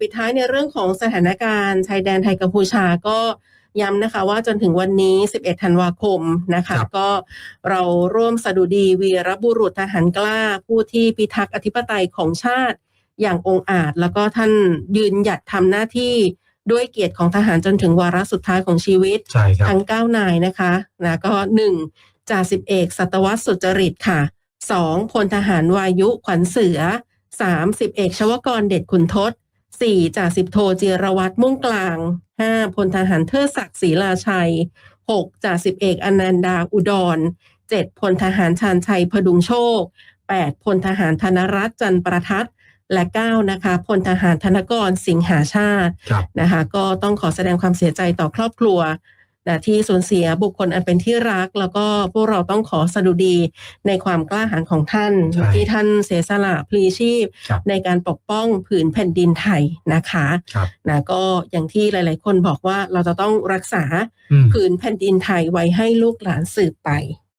ปิดท้ายในเรื่องของสถานการณ์ชายแดนไทยกัมพูชาก็ย้ำนะคะว่าจนถึงวันนี้ 11 ธันวาคมนะคะครับก็เราร่วมสดุดีวีรบุรุษทหารกล้า ผู้ที่พิทักษ์อธิปไตยของชาติอย่างองอาจ แล้วก็ท่านยืนหยัดทำหน้าที่ด้วยเกียรติของทหารจนถึงวาระสุดท้ายของชีวิตใช่ครับทั้ง 9 นายนะคะนะก็ 1. จ่าสิบเอกสัตวัตสุจริตค่ะ 2. พลทหารวายุขวัญเสือ 3. สิบเอกชวกรเด็ดขุนทศ 4. จ่าสิบโทจิรวัตรมุ่งกลาง 5. พลทหารเทิดศักดิ์ศรีลาชัย 6. จ่าสิบเอกอนันดาอุดร 7. พลทหารชาญชัยพดุงโชค 8. พลทหารธนรัตน์จันทร์ประทัดและ 9 นะคะพลทหารธนกรสิงหาชาติครับนะคะ ก็ต้องขอแสดงความเสียใจต่อครอบครัว นะที่สูญเสียบุคคลอันเป็นที่รัก แล้วก็พวกเราต้องขอสดุดีในความกล้าหาญของท่านใช่ที่ท่านเสียสละพลีชีพครับในการปกป้องผืนแผ่นดินไทยนะคะครับนะก็อย่างที่หลาย ๆ คนบอกว่าเราจะต้องรักษาอืมผืนแผ่นดินไทยไว้ให้ลูกหลานสืบไป